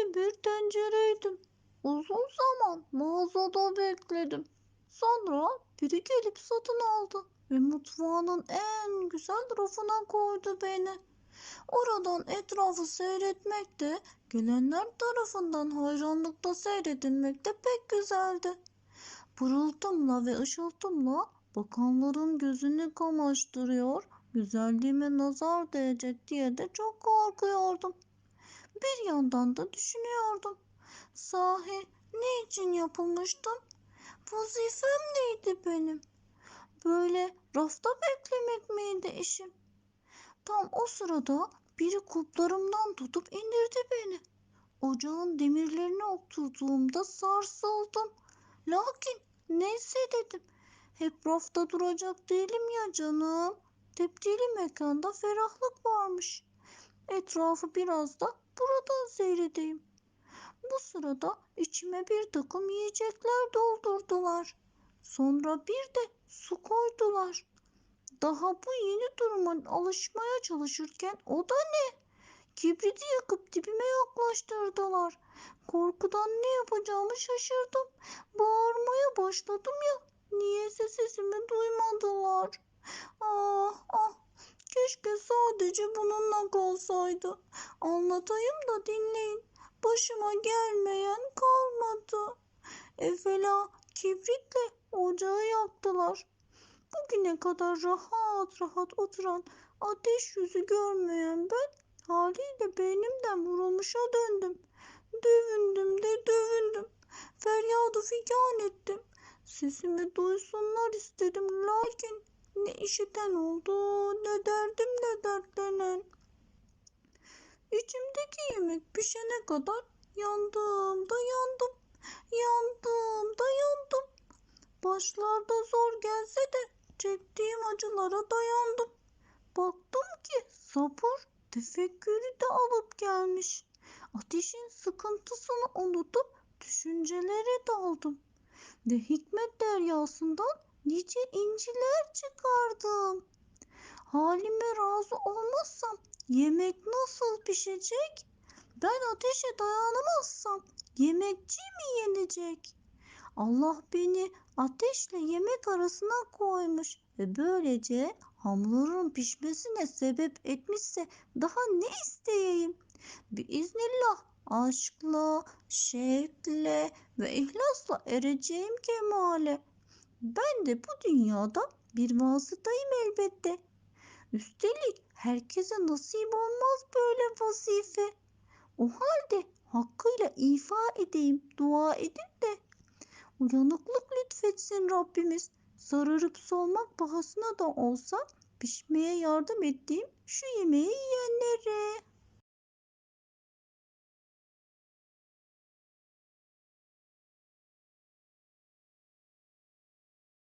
böyle bir tencereydim. Uzun zaman mağazada bekledim. Sonra biri gelip satın aldı ve mutfağının en güzel rafına koydu beni. Oradan etrafı seyretmek de gelenler tarafından hayranlıkla seyredilmek de pek güzeldi. Pırıltımla ve ışıltımla bakanların gözünü kamaştırıyor, güzelliğime nazar değecek diye de çok korkuyordum. Bir yandan da düşünüyordum. Sahi ne için yapılmıştım? Vazifem neydi benim? Böyle rafta beklemek miydi işim? Tam o sırada biri kulplarımdan tutup indirdi beni. Ocağın demirlerine oturduğumda sarsıldım. Lakin neyse dedim. Hep rafta duracak değilim ya canım. Tepdili mekanda ferahlık varmış. Etrafı biraz da buradan seyredeyim. Bu sırada içime bir takım yiyecekler doldurdular. Sonra bir de su koydular. Daha bu yeni duruma alışmaya çalışırken o da ne? Kibriti yakıp dibime yaklaştırdılar. Korkudan ne yapacağımı şaşırdım. Bağırmaya başladım ya. Niyeyse sesimi duymadılar. Ah ah. Keşke sadece bununla kalsaydı. Anlatayım da dinleyin. Başıma gelmeyen kalmadı. Evvela kibritle ocağı yaktılar. Bugüne kadar rahat rahat oturan ateş yüzü görmeyen ben haliyle beynimden vurulmuşa döndüm. Dövündüm de dövündüm. Feryadı figan ettim. Sesimi duysunlar istedim lakin ne işiten oldu ne derdim ne dertlenen. İçimdeki yemek pişene kadar yandım da yandım. Yandım da yandım. Başlarda zor gelse de çektiğim acılara dayandım. Baktım ki sabır tefekkürü de alıp gelmiş. Ateşin sıkıntısını unutup düşüncelere daldım. Ve hikmet deryasından nice inciler çıkardım. Halime razı olmazsam yemek nasıl pişecek? Ben ateşe dayanamazsam yemekçi mi yenecek? Allah beni ateşle yemek arasına koymuş ve böylece hamurun pişmesine sebep etmişse daha ne isteyeyim? Biiznillah aşkla, şevkle ve ihlasla ereceğim kemale. Ben de bu dünyada bir vasıtayım elbette. Üstelik herkese nasip olmaz böyle vazife. O halde hakkıyla ifa edeyim, dua edin de uyanıklık lütfetsin Rabbimiz. Sararıp solmak pahasına da olsa pişmeye yardım ettiğim şu yemeği yiyenlere.